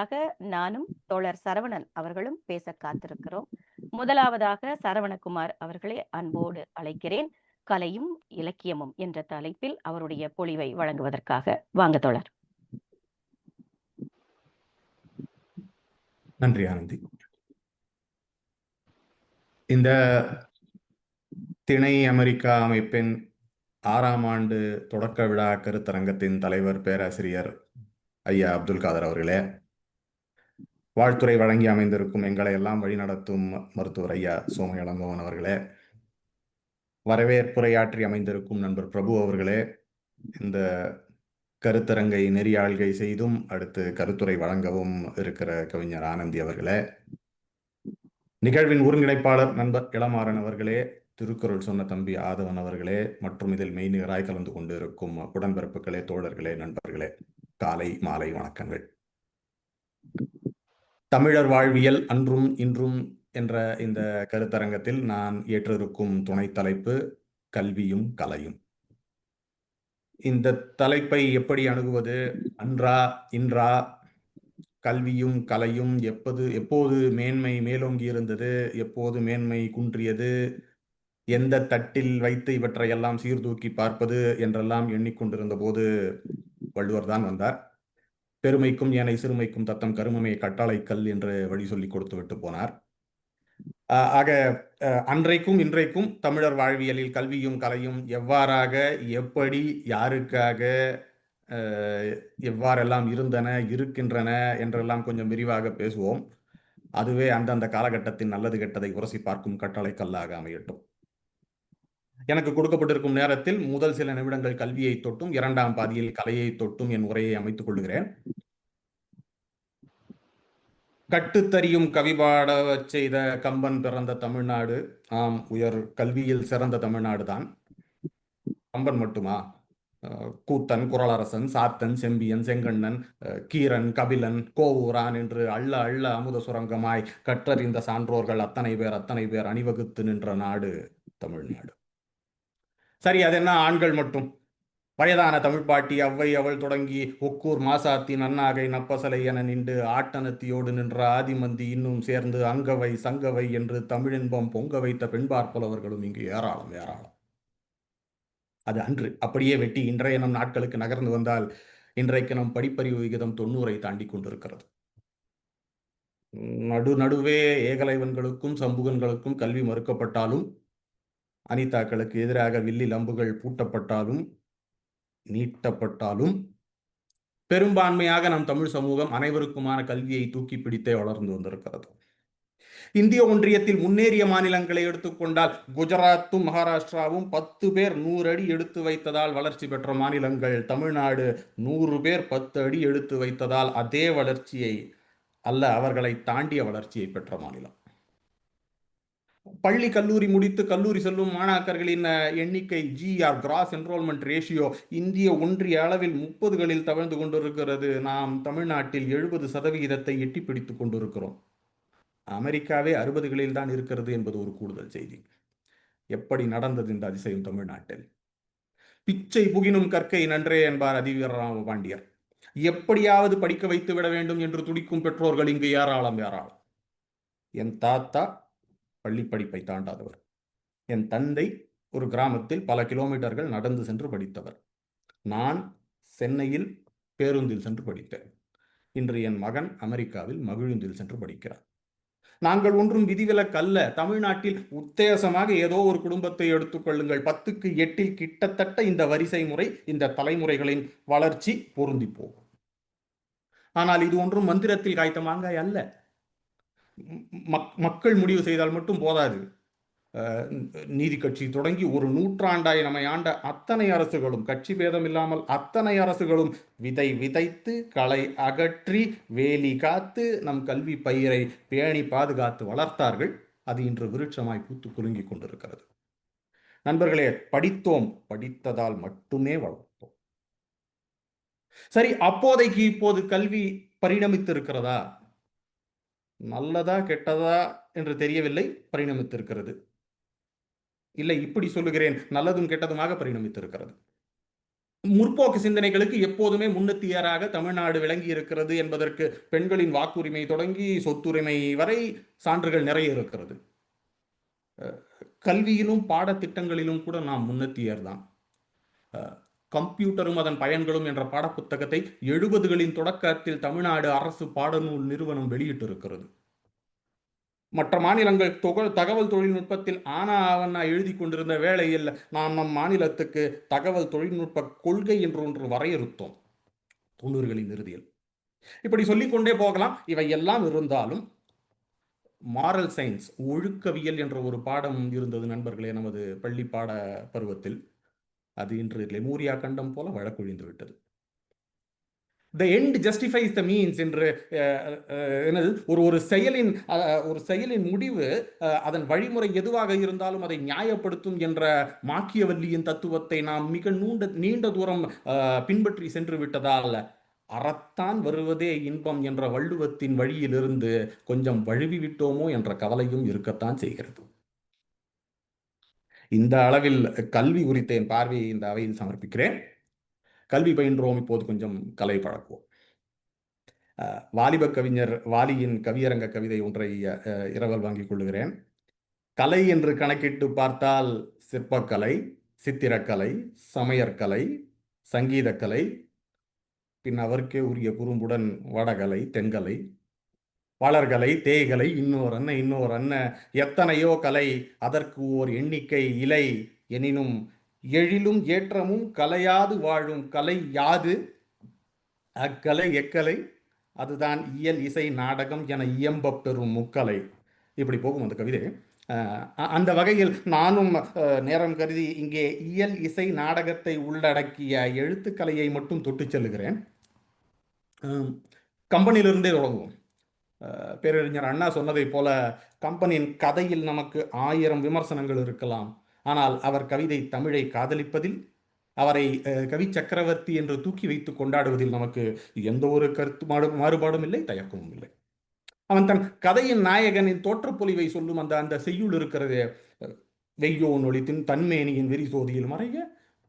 ஆக நானும் தோழர் சரவணன் அவர்களும் பேச காத்திருக்கிறோம். முதலாவதாக சரவணகுமார் அவர்களை அன்போடு அழைக்கிறேன். கலையும் இலக்கியமும் என்ற தலைப்பில் அவருடைய பொழிவை வழங்குவதற்காக. வாங்க தோழர். நன்றி ஆனந்தி. இந்த திணை அமெரிக்கா அமைப்பின் ஆறாம் ஆண்டு தொடக்க விழா கருத்தரங்கத்தின் தலைவர் பேராசிரியர் ஐயா அப்துல் காதர் அவர்களே வாழ்த்துறை வழங்கி அமைந்திருக்கும் எங்களை எல்லாம் வழிநடத்தும் மருத்துவர் ஐயா சோம இளங்கோவன் அவர்களே. வரவேற்புரையாற்றி அமைந்திருக்கும் நண்பர் பிரபு அவர்களே இந்த கருத்தரங்கை நெறியாள்கை செய்தும் அடுத்து கருத்துரை வழங்கவும் இருக்கிற கவிஞர் ஆனந்தி அவர்களே. நிகழ்வின் ஒருங்கிணைப்பாளர் நண்பர் இளமாறன் அவர்களே திருக்குறள் சொன்ன தம்பி ஆதவன் அவர்களே மற்றும் இதில் மெய்நிகராய் கலந்து கொண்டு இருக்கும் உடன்பிறப்புகளே தோழர்களே நண்பர்களே காலை மாலை வணக்கங்கள். தமிழர் வாழ்வியல் அன்றும் இன்றும் என்ற இந்த கருத்தரங்கத்தில் நான் ஏற்றிருக்கும் துணை தலைப்பு கல்வியும் கலையும். இந்த தலைப்பை எப்படி அணுகுவது? அன்றா இன்றா? கல்வியும் கலையும் எப்போது எப்போது மேன்மை மேலோங்கி இருந்தது? எப்போது மேன்மை குன்றியது? எந்த தட்டில் வைத்து இவற்றை எல்லாம் சீர்தூக்கி பார்ப்பது? என்றெல்லாம் எண்ணிக்கொண்டிருந்த போது வள்ளுவர் தான் வந்தார். பெருமைக்கும் ஏனை சிறுமைக்கும் தத்தம் கருமமே கட்டளை கல் என்று வழி சொல்லி கொடுத்து விட்டு போனார். ஆக அன்றைக்கும் இன்றைக்கும் தமிழர் வாழ்வியலில் கல்வியும் கலையும் எவ்வாறாக எப்படி யாருக்காக எவ்வாறெல்லாம் இருந்தன இருக்கின்றன என்றெல்லாம் கொஞ்சம் விரிவாக பேசுவோம். அதுவே அந்தந்த காலகட்டத்தின் நல்லது கெட்டதை உரசி பார்க்கும் கட்டளை கல்லாக அமையட்டும். எனக்கு கொடுக்கப்பட்டிருக்கும் நேரத்தில் முதல் சில நிமிடங்கள் கல்வியை தொட்டும் இரண்டாம் பாதியில் கலையை தொட்டும் என் உரையை அமைத்துக் கொள்கிறேன். கட்டுத்தறியும் கவிபாட செய்த கம்பன் பிறந்த தமிழ்நாடு. ஆம் உயர் கல்வியில் சிறந்த தமிழ்நாடு தான். கம்பன் மட்டுமா? கூத்தன் குரலரசன் சாத்தன் செம்பியன் செங்கண்ணன் கீரன் கபிலன் கோவூரான் என்று அள்ள அள்ள அமுத சுரங்கமாய் கற்றறிந்த சான்றோர்கள் அத்தனை பேர் அத்தனை பேர் அணிவகுத்து நின்ற நாடு தமிழ்நாடு. சரி அது என்ன? ஆண்கள் மட்டும். வயதான தமிழ் பாட்டி அவ்வை அவள் தொடங்கி ஒக்கூர் மாசாத்தி நன்னாகை நப்பசலை என நின்று ஆட்டனத்தியோடு நின்ற ஆதிமந்தி இன்னும் சேர்ந்து அங்கவை சங்கவை என்று தமிழின்பம் பொங்க வைத்த பெண்பார்ப்பலவர்களும் இங்கு ஏராளம் ஏராளம். அது அன்று. அப்படியே வெட்டி இன்றைய நம் நாட்களுக்கு நகர்ந்து வந்தால் இன்றைக்கு நம் படிப்பறிவு விகிதம் தொண்ணூறை தாண்டி கொண்டிருக்கிறது. நடு நடுவே ஏகலைவன்களுக்கும் சம்புகன்களுக்கும் கல்வி மறுக்கப்பட்டாலும் அனிதாக்களுக்கு எதிராக வில்லில் அம்புகள் பூட்டப்பட்டாலும் நீட்டப்பட்டாலும் பெரும்பான்மையாக நம் தமிழ் சமூகம் அனைவருக்குமான கல்வியை தூக்கி பிடித்தே வளர்ந்து வந்திருக்கிறது. இந்திய ஒன்றியத்தில் முன்னேறிய மாநிலங்களை எடுத்துக்கொண்டால் குஜராத்தும் மகாராஷ்டிராவும் பத்து பேர் நூறு அடி எடுத்து வைத்ததால் வளர்ச்சி பெற்ற மாநிலங்கள் தமிழ்நாடு நூறு பேர் பத்து அடி எடுத்து வைத்ததால் அதே வளர்ச்சியை அல்ல அவர்களை தாண்டிய வளர்ச்சியை பெற்ற மாநிலம். பள்ளி கல்லூரி முடித்து கல்லூரி செல்லும் மாணாக்கர்களின் எண்ணிக்கை ஜிஆர் கிராஸ் என்ரோல்மெண்ட் ரேஷியோ இந்திய ஒன்றிய அளவில் முப்பதுகளில் தவழ்ந்து கொண்டிருக்கிறது. நாம் தமிழ்நாட்டில் எழுபது சதவிகிதத்தை எட்டி பிடித்து கொண்டிருக்கிறோம். அமெரிக்காவே அறுபதுகளில் தான் இருக்கிறது என்பது ஒரு கூடுதல் செய்தி. எப்படி நடந்தது இந்த அதிசயம் தமிழ்நாட்டில்? பிச்சை புகினும் கற்கை நன்றே என்பார் அதிவீரராம பாண்டியர். எப்படியாவது படிக்க வைத்து விட வேண்டும் என்று துடிக்கும் பெற்றோர்கள் இங்கு ஏராளம் ஏராளம். என் தாத்தா பள்ளி படிப்பை தாண்டாதவர். என் தந்தை ஒரு கிராமத்தில் பல கிலோமீட்டர்கள் நடந்து சென்று படித்தவர். நான் சென்னையில் பேருந்தில் சென்று படித்தேன். இன்று என் மகன் அமெரிக்காவில் மகிழுந்தில் சென்று படிக்கிறார். நாங்கள் ஒன்றும் விதிவிலக்கல்ல தமிழ்நாட்டில் உத்தேசமாக ஏதோ ஒரு குடும்பத்தை எடுத்துக்கொள்ளுங்கள் பத்துக்கு எட்டில் கிட்டத்தட்ட இந்த வரிசை முறை இந்த தலைமுறைகளின் வளர்ச்சி பொருந்தி போகும். ஆனால் இது ஒன்றும் மந்திரத்தில் காய்த்த மாங்காய் அல்ல. மக் மக்கள் முடிவு செய்தால் மட்டும் போதாது. நீதி கட்சி தொடங்கி ஒரு நூற்றாண்டாய் நம்மை ஆண்ட அத்தனை அரசுகளும் கட்சி பேதம் இல்லாமல் அத்தனை அரசுகளும் விதை விதைத்து களை அகற்றி வேலி காத்து நம் கல்வி பயிரை பேணி பாதுகாத்து வளர்த்தார்கள். அது இன்று விருட்சமாய் பூத்து குலுங்கி கொண்டிருக்கிறது. நண்பர்களே படித்தோம். படித்ததால் மட்டுமே வளர்த்தோம். சரி அப்போதைக்கு இப்போது கல்வி பரிணமித்திருக்கிறதா? நல்லதா கெட்டதா என்று தெரியவில்லை பரிணமித்திருக்கிறது. இல்லை இப்படி சொல்லுகிறேன் நல்லதும் கெட்டதுமாக பரிணமித்திருக்கிறது. முற்போக்கு சிந்தனைகளுக்கு எப்போதுமே முன்னத்தியராக தமிழ்நாடு விளங்கி இருக்கிறது என்பதற்கு பெண்களின் வாக்குரிமை தொடங்கி சொத்துரிமை வரை சான்றுகள் நிறைய இருக்கிறது. கல்வியிலும் பாடத்திட்டங்களிலும் கூட நாம் முன்னத்தியர் தான் கம்ப்யூட்டரும் அதன் பயன்களும் என்ற பாடப்புத்தகத்தை எழுபதுகளின் தொடக்கத்தில் தமிழ்நாடு அரசு பாடநூல் நிறுவனம் வெளியிட்டிருக்கிறது. மற்ற மாநிலங்கள் தொக தகவல் தொழில்நுட்பத்தில் ஆனா அவனா எழுதி கொண்டிருந்த வேளையில் நாம் நம் மாநிலத்துக்கு தகவல் தொழில்நுட்ப கொள்கை என்று ஒன்று வரையறுத்தோம். தொண்ணூறுகளின் இறுதியில். இப்படி சொல்லிக்கொண்டே போகலாம். இவை எல்லாம் இருந்தாலும் மாரல் சயின்ஸ் ஒழுக்கவியல் என்ற ஒரு பாடம் இருந்தது நண்பர்களே நமது பள்ளி பாட பருவத்தில். அது இன்று லெமூரியா கண்டம் போல வழக்கொழிந்து விட்டது. The end justifies the means என்று என்னது? ஒரு ஒரு செயலின் ஒரு செயலின் முடிவு அஹ், அதன் வழிமுறை எதுவாக இருந்தாலும் அதை நியாயப்படுத்தும் என்ற மாக்கியவல்லியின் தத்துவத்தை நாம் மிக நீண்ட நீண்ட தூரம் பின்பற்றி சென்று விட்டதால் அறத்தான் வருவதே இன்பம் என்ற வள்ளுவத்தின் வழியிலிருந்து கொஞ்சம் வழுவி விட்டோமோ என்ற கவலையும் இருக்கத்தான் செய்கிறது. இந்த அளவில் கல்வி குறித்த என் பார்வையை இந்த அவையில் சமர்ப்பிக்கிறேன். கல்வி பயின்றோம் இப்போது கொஞ்சம் கலை பழக்குவோம். வாலிப கவிஞர் வாலியின் கவியரங்க கவிதை ஒன்றை இரவல் வாங்கிக் கொள்ளுகிறேன். கலை என்று கணக்கிட்டு பார்த்தால் சிற்பக்கலை சித்திரக்கலை சமையற்கலை சங்கீதக்கலை பின் அவருக்கே உரிய குறும்புடன் வடகலை தென்கலை வளர்கலை தேய்கலை இன்னொரு அண்ணன் இன்னொரு அண்ணன் எத்தனையோ கலை அதற்கு ஓர் எண்ணிக்கை இலை எனினும் எழிலும் ஏற்றமும் கலையாது வாழும் கலை யாது? அக்கலை எக்கலை அதுதான் இயல் இசை நாடகம் என இயம்பப் பெறும் முக்கலை. இப்படி போகும் அந்த கவிதை. அந்த வகையில் நானும் நேரம் கருதி இங்கே இயல் இசை நாடகத்தை உள்ளடக்கிய எழுத்துக்கலையை மட்டும் தொட்டுச் செல்லுகிறேன். கம்பெனியிலிருந்தே தொடங்குவோம். பேரறிஞர் அண்ணா சொன்னதை போல கம்பெனியின் கதையில் நமக்கு ஆயிரம் விமர்சனங்கள் இருக்கலாம். ஆனால் அவர் கவிதை தமிழை காதலிப்பதில் அவரை கவி சக்கரவர்த்தி என்று தூக்கி வைத்து கொண்டாடுவதில் நமக்கு எந்த ஒரு கருத்து மாறுபாடும் இல்லை தயக்கமும் இல்லை. அவன் தன் கதையின் நாயகனின் தோற்றப்பொலிவை சொல்லும் அந்த அந்த செய்யுள் இருக்கிறது வெய்யோ நொழித்தின் தன்மேனியின் வெறிசோதியில் மறைய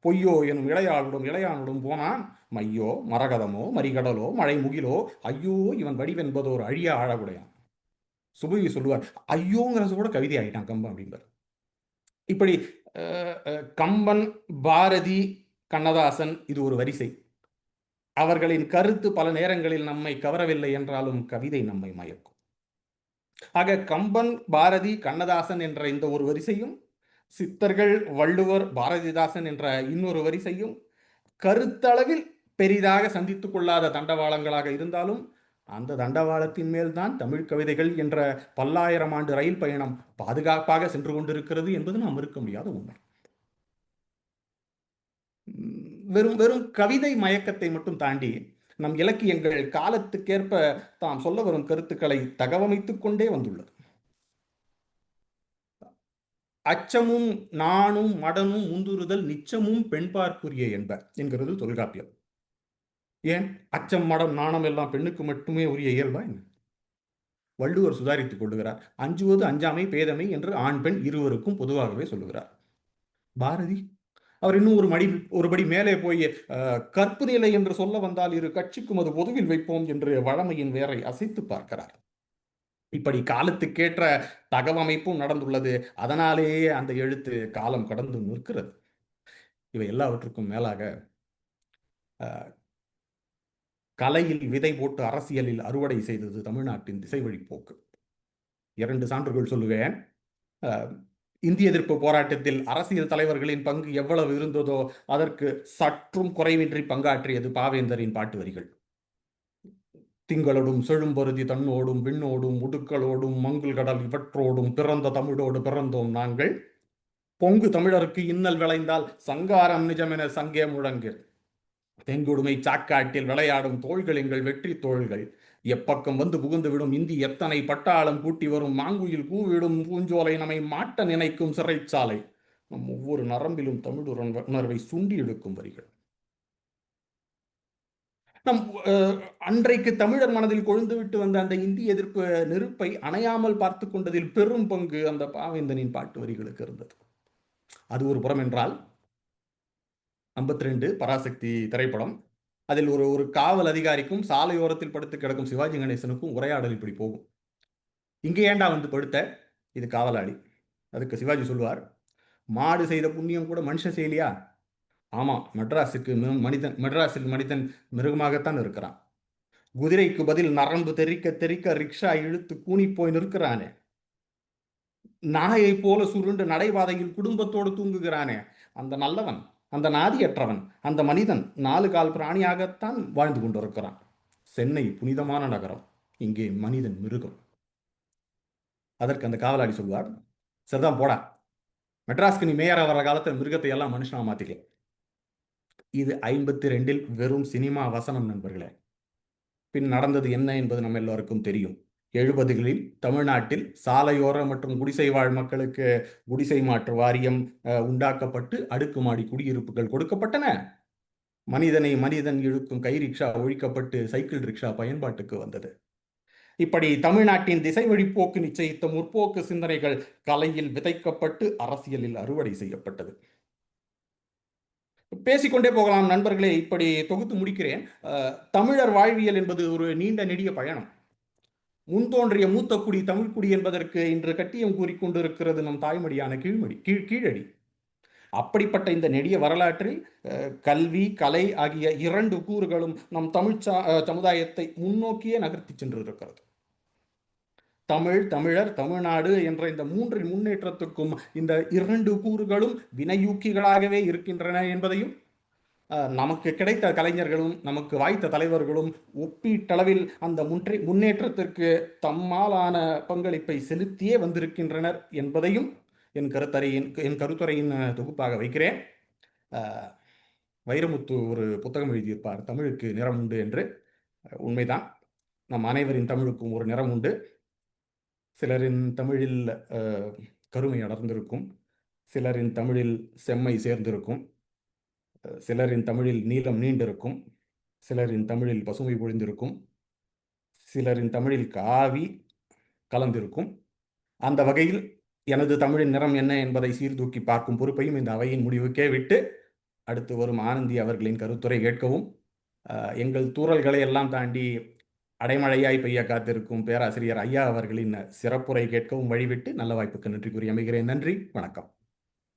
பொய்யோ எனும் இளையாளுடன் இளையானுடன் போனான். மையோ மரகதமோ மறிகடலோ மழை முகிலோ ஐயோ இவன் வடிவென்பதோர் அழிய அழகுடையான் சுபவி சொல்லுவார் ஐயோங்கிறது கூட கவிதை ஆகிட்டான் கம்பன் அப்படின்பார் இப்படி கம்பன் பாரதி கண்ணதாசன் இது ஒரு வரிசை. அவர்களின் கருத்து பல நேரங்களில் நம்மை கவரவில்லை என்றாலும் கவிதை நம்மை மயக்கும். ஆக கம்பன் பாரதி கண்ணதாசன் என்ற இந்த ஒரு வரிசையும் சித்தர்கள் வள்ளுவர் பாரதிதாசன் என்ற இன்னொரு வரிசையும் கருத்தளவில் பெரிதாக சந்தித்துக் கொள்ளாத தண்டவாளங்களாக இருந்தாலும் அந்த தண்டவாளத்தின் மேல்தான் தமிழ் கவிதைகள் என்ற பல்லாயிரம் ஆண்டு ரயில் பயணம் பாதுகாப்பாக சென்று கொண்டிருக்கிறது என்பது நாம் மறுக்க முடியாத உண்மை. வெறும் வெறும் கவிதை மயக்கத்தை மட்டும் தாண்டி நம் இலக்கியங்கள் காலத்துக்கேற்ப தாம் சொல்ல வரும் கருத்துக்களை தகவமைத்துக் கொண்டே வந்துள்ளது. அச்சமும் நாணும் மடனும் முந்துறுதல் நிச்சமும் பெண்பார்க்குரிய என்ப என்கிறது தொல்காப்பியம். ஏன்? அச்சம் மடம் நாணம் எல்லாம் பெண்ணுக்கு மட்டுமே உரிய இயல்பா என்ன? வள்ளுவர் சுதாரித்துக் கொள்ளுகிறார். அஞ்சுவது அஞ்சாமை பேதமை என்று ஆண் பெண் இருவருக்கும் பொதுவாகவே சொல்லுகிறார். பாரதி அவர் இன்னும் ஒரு மடி ஒருபடி மேலே போய் கற்பு நிலை என்று சொல்ல வந்தால் இரு கட்சிக்கும் அது பொதுவில் வைப்போம் என்று வழமையின் வேரை அசைத்து பார்க்கிறார். இப்படி காலத்துக்கேற்ற தகவமைப்பும் நடந்துள்ளது. அதனாலேயே அந்த எழுத்து காலம் கடந்து நிற்கிறது. இவை எல்லாவற்றுக்கும் மேலாக கலையில் விதை போட்டு அரசியலில் அறுவடை செய்தது தமிழ்நாட்டின் திசை போக்கு. இரண்டு சான்றுகள் சொல்லுவேன். இந்திய எதிர்ப்பு போராட்டத்தில் அரசியல் தலைவர்களின் பங்கு எவ்வளவு இருந்ததோ அதற்கு சற்றும் குறைவின்றி பங்காற்றியது பாவேந்தரின் பாட்டு வரிகள். திங்களோடும் செழும்பருதி தன்னோடும் விண்ணோடும் உடுக்களோடும் மங்குள் கடல் இவற்றோடும் பிறந்த தமிழோடு பிறந்தோம் நாங்கள். பொங்கு தமிழருக்கு இன்னல் விளைந்தால் சங்காரம் நிஜமென சங்கே முழங்கு தெங்குடுமை சாக்காட்டில் விளையாடும் தோள்கள் எங்கள் வெற்றி தோள்கள். எப்பக்கம் வந்து புகுந்து விடும் இந்தி எத்தனை பட்டாளம் கூட்டி வரும் மாங்குயில் கூவிடும் பூஞ்சோலை நம்மை மாட்ட நினைக்கும் சிறைச்சாலை. நம் ஒவ்வொரு நரம்பிலும் தமிழ் உணர்வை சுண்டி எடுக்கும் வரிகள். நம் அன்றைக்கு தமிழர் மனதில் கொழுந்து விட்டு வந்த அந்த இந்திய எதிர்ப்பு நெருப்பை அணையாமல் பார்த்து கொண்டதில் பெரும் பங்கு அந்த பாவேந்தனின் பாட்டு வரிகளுக்கு இருந்தது. அது ஒரு புறம் என்றால் 52 பராசக்தி திரைப்படம். அதில் ஒரு ஒரு காவல் அதிகாரிக்கும் சாலையோரத்தில் படுத்து கிடக்கும் சிவாஜி கணேசனுக்கும் உரையாடல் இப்படி போகும். இங்கே ஏன்டா வந்து படுத்த? இது காவலாளி. அதுக்கு சிவாஜி சொல்லுவார் மாடு செய்த புண்ணியம் கூட மனுஷன் செய்யலையா? ஆமா மெட்ராஸுக்கு மனிதன் மெட்ராஸில் மனிதன் மிருகமாகத்தான் இருக்கிறான். குதிரைக்கு பதில் நரம்பு தெறிக்க தெறிக்க ரிக்ஷா இழுத்து கூனி போய் நிற்கிறானே. நாயை போல சுருண்டு நடைபாதையில் குடும்பத்தோடு தூங்குகிறானே. அந்த நல்லவன் அந்த நாதியற்றவன் அந்த மனிதன் நாலு கால் பிராணியாகத்தான் வாழ்ந்து கொண்டிருக்கிறான். சென்னை புனிதமான நகரம் இங்கே மனிதன் மிருகம். அதற்கு அந்த காவலாளி சொல்வார் சரிதான் போடா. மெட்ராஸ்க்கு நீ மேயராக வர்ற காலத்துல மிருகத்தை எல்லாம் மனுஷனா மாற்றிக்கலாம் இது ஐம்பத்தி ரெண்டில் வெறும் சினிமா வசனம் நண்பர்களே. பின் நடந்தது என்ன என்பது நம்ம எல்லோருக்கும் தெரியும். எழுபதுகளில் தமிழ்நாட்டில் சாலையோர மற்றும் குடிசை வாழ் மக்களுக்கு குடிசை மாற்று வாரியம் உண்டாக்கப்பட்டு அடுக்குமாடி குடியிருப்புகள் கொடுக்கப்பட்டன. மனிதனை மனிதன் இழுக்கும் கை ரிக்ஷா ஒழிக்கப்பட்டு சைக்கிள் ரிக்ஷா பயன்பாட்டுக்கு வந்தது. இப்படி தமிழ்நாட்டின் திசை வழிப்போக்கு நிச்சயித்த முற்போக்கு சிந்தனைகள் கலையில் விதைக்கப்பட்டு அரசியலில் அறுவடை செய்யப்பட்டது. பேசிக்கொண்டே போகலாம் நண்பர்களே இப்படி தொகுத்து முடிக்கிறேன். தமிழர் வாழ்வியல் என்பது ஒரு நீண்ட நெடிய பயணம். முன்தோன்றிய மூத்த குடி தமிழ்குடி என்பதற்கு இன்று கட்டியம் கூறிக்கொண்டிருக்கிறது நம் தாய்மொழியான கீழ்மடி கீழ் கீழடி. அப்படிப்பட்ட இந்த நெடிய வரலாற்றில் கல்வி கலை ஆகிய இரண்டு கூறுகளும் நம் தமிழ் சா- சமுதாயத்தை முன்னோக்கியே நகர்த்தி சென்றிருக்கிறது. தமிழ் தமிழர் தமிழ்நாடு என்ற இந்த மூன்றின் முன்னேற்றத்துக்கும் இந்த இரண்டு கூறுகளும் வினையூக்கிகளாகவே இருக்கின்றன என்பதையும் நமக்கு கிடைத்த கலைஞர்களும் நமக்கு வாய்த்த தலைவர்களும் ஒப்பீட்டளவில் அந்த முன்றே முன்னேற்றத்திற்கு தம்மாலான பங்களிப்பை செலுத்தியே வந்திருக்கின்றனர் என்பதையும் என் கருத்தறையின் என் கருத்துரையின் தொகுப்பாக வைக்கிறேன். வைரமுத்து ஒரு புத்தகம் எழுதியிருப்பார் தமிழுக்கு நிறம் உண்டு என்று. உண்மைதான். நம் அனைவரின் தமிழுக்கும் ஒரு நிறம் உண்டு. சிலரின் தமிழில் கருமை அடர்ந்திருக்கும். சிலரின் தமிழில் செம்மை சேர்ந்திருக்கும். சிலரின் தமிழில் நீளம் நீண்டிருக்கும். சிலரின் தமிழில் பசுமை பொழிந்திருக்கும். சிலரின் தமிழில் காவி கலந்திருக்கும். அந்த வகையில் எனது தமிழின் நிறம் என்ன என்பதை சீர்தூக்கி பார்க்கும் பொறுப்பையும் இந்த அவையின் முடிவுக்கே விட்டு அடுத்து வரும் ஆனந்தி அவர்களின் கருத்துரை கேட்கவும் எங்கள் தூறல்களை எல்லாம் தாண்டி அடைமழையாய் பெய்ய காத்திருக்கும் பேராசிரியர் ஐயா அவர்களின் சிறப்புரை கேட்கவும் வழிவிட்டு நல்ல வாய்ப்புக்கு நன்றி கூறி அமைகிறேன். நன்றி. வணக்கம்.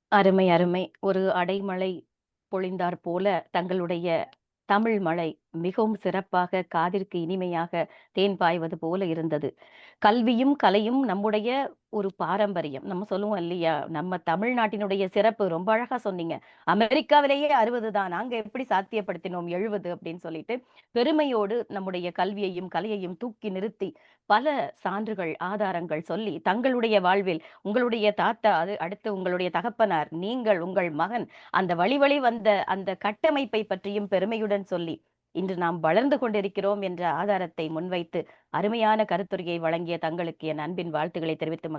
அருமை அருமை. ஒரு அடைமழை பொழிந்தாற் போல தங்களுடைய தமிழ் மழை மிகவும் சிறப்பாக காதிற்கு இனிமையாக தேன் பாய்வது போல இருந்தது. கல்வியும் கலையும் நம்முடைய ஒரு பாரம்பரியம். நம்ம சொல்லுவோம் இல்லையா? நம்ம தமிழ்நாட்டினுடைய சிறப்பு ரொம்ப அழகா சொன்னீங்க. அமெரிக்காவிலேயே அறுபது தான். நாங்க எப்படி சாத்தியப்படுத்தினோம் எழுபது அப்படின்னு சொல்லிட்டு பெருமையோடு நம்முடைய கல்வியையும் கலையையும் தூக்கி நிறுத்தி பல சான்றுகள் ஆதாரங்கள் சொல்லி தங்களுடைய வாழ்வில் உங்களுடைய தாத்தா அது அடுத்து உங்களுடைய தகப்பனார் நீங்கள் உங்கள் மகன் அந்த வழி வழி வந்த அந்த கட்டமைப்பை பற்றியும் பெருமையுடன் சொல்லி இன்று நாம் வளர்ந்து கொண்டிருக்கிறோம் என்ற ஆதாரத்தை முன்வைத்து அருமையான கருத்துரையை வழங்கிய தங்களுக்கு என் அன்பின் வாழ்த்துக்களை தெரிவித்து